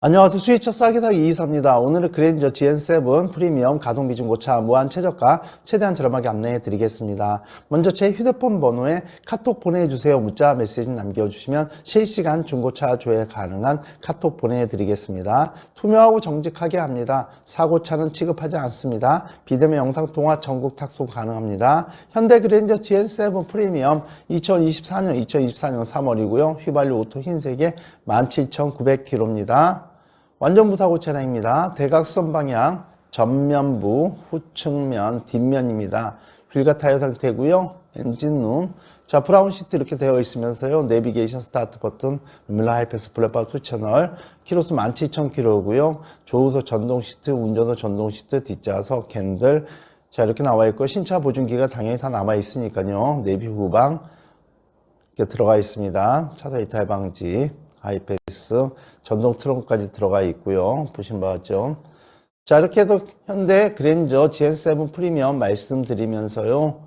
안녕하세요. 수위차 싸게 사기 이사입니다. 오늘은 그랜저 GN7 프리미엄 가동비 중고차 무한 최저가 최대한 저렴하게 안내해 드리겠습니다. 먼저 제 휴대폰 번호에 카톡 보내주세요. 문자 메시지 남겨주시면 실시간 중고차 조회 가능한 카톡 보내드리겠습니다. 투명하고 정직하게 합니다. 사고차는 취급하지 않습니다. 비대면 영상통화 전국 탁송 가능합니다. 현대 그랜저 GN7 프리미엄 2024년 2024년 3월이고요. 휘발유 오토 흰색에 17,900km입니다. 완전 무사고 차량입니다. 대각선 방향, 전면부, 후측면, 뒷면입니다. 휠과 타이어 상태고요. 엔진룸. 자, 브라운 시트 이렇게 되어 있으면서요. 내비게이션 스타트 버튼, 루밀라 하이패스 블랙바 2 채널, 키로수 17,000km고요. 조우석 전동 시트, 운전석 전동 시트, 뒷좌석, 캔들. 자, 이렇게 나와 있고 신차 보증기가 당연히 다 남아 있으니까요. 내비 후방 이렇게 들어가 있습니다. 차선 이탈 방지, 하이패스, 전동 트렁크까지 들어가 있고요. 보신 바와 같죠? 자, 이렇게 해서 현대 그랜저 GN7 프리미엄 말씀드리면서요.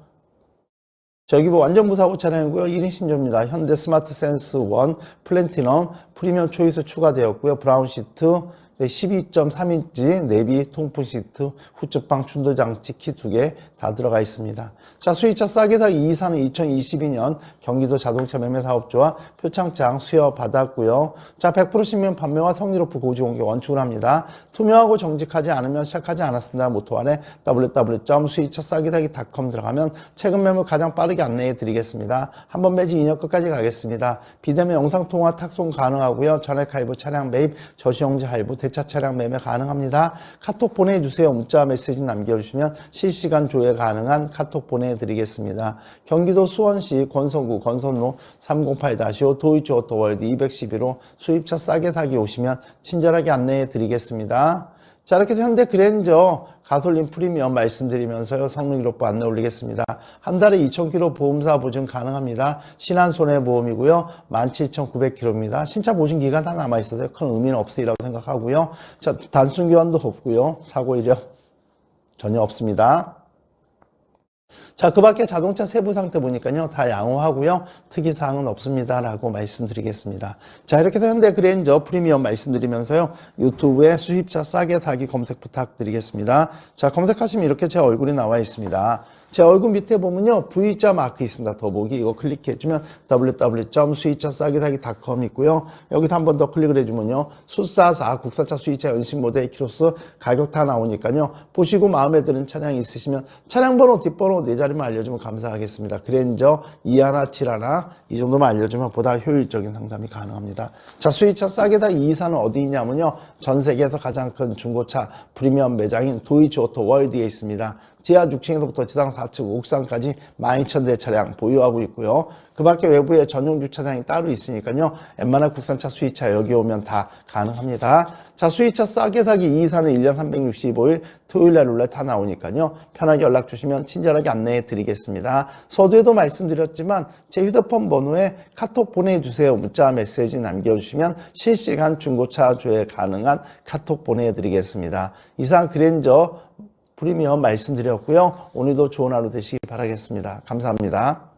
저기 뭐 완전 무사고 차량이고요. 1인 신조입니다. 현대 스마트 센스 1 플랜티넘 프리미엄 초이스 추가되었고요. 브라운 시트 12.3인치 내비 통풍 시트, 후측방 충돌 장치 키 두 개 다 들어가 있습니다. 자, 수위차 싸게 사기 2사는 2022년 경기도 자동차 매매 사업조와 표창장 수여 받았고요. 자, 100% 신면 판매와 높은 고지 공개 원칙을 합니다. 투명하고 정직하지 않으면 시작하지 않았습니다. 모토 안에 www.수위차 싸게 사기.com 들어가면 최근 매물 가장 빠르게 안내해 드리겠습니다. 한 번 매지 2년 끝까지 가겠습니다. 비대면 영상 통화 탁송 가능하고요. 전액 할부 차량 매입, 저시용지 할부, 대차 차량 매매 가능합니다. 카톡 보내주세요. 문자 메시지 남겨주시면 실시간 조회 가능한 카톡 보내드리겠습니다. 경기도 수원시 권선구 권선로 308-5 도이치 오토월드 211호 수입차 싸게 사기 오시면 친절하게 안내해 드리겠습니다. 자, 이렇게 해서 현대 그랜저 가솔린 프리미엄 말씀드리면서요, 성능 기록부 안내 올리겠습니다. 한 달에 2,000km 보험사 보증 가능합니다. 신한 손해보험이고요, 17,900km입니다. 신차 보증 기간 다 남아 있어서 큰 의미는 없으리라고 생각하고요. 자, 단순 교환도 없고요, 사고 이력 전혀 없습니다. 자, 그 밖에 자동차 세부 상태 보니까요, 다 양호하고요, 특이사항은 없습니다라고 말씀드리겠습니다. 자, 이렇게 해서 현대 그랜저 프리미엄 말씀드리면서요, 유튜브에 수입차 싸게 사기 검색 부탁드리겠습니다. 자, 검색하시면 이렇게 제 얼굴이 나와 있습니다. 제 얼굴 밑에 보면요, V자 마크 있습니다. 더보기. 이거 클릭해주면 www.수입차싸게사기.com 있고요. 여기서 한 번 더 클릭을 해주면요, 수사사 국산차 수입차 연신 모델 키로수 가격 다 나오니까요. 보시고 마음에 드는 차량이 있으시면 차량 번호, 뒷번호 네 자리만 알려주면 감사하겠습니다. 그랜저 2171, 이 정도만 알려주면 보다 효율적인 상담이 가능합니다. 자, 수입차 싸게다 이사는 어디 있냐면요, 전 세계에서 가장 큰 중고차 프리미엄 매장인 도이치 오토 월드에 있습니다. 지하 6층에서부터 지상 4층, 옥상까지 12,000대 차량 보유하고 있고요. 그 밖에 외부에 전용 주차장이 따로 있으니까요. 웬만한 국산차 수입차 여기 오면 다 가능합니다. 자, 수입차 싸게 사기 2사는 1년 365일 토요일 날 룰렛 다 나오니까요. 편하게 연락 주시면 친절하게 안내해 드리겠습니다. 서두에도 말씀드렸지만 제 휴대폰 번호에 카톡 보내주세요. 문자 메시지 남겨주시면 실시간 중고차 조회 가능한 카톡 보내드리겠습니다. 이상 그랜저 프리미엄 말씀드렸고요. 오늘도 좋은 하루 되시기 바라겠습니다. 감사합니다.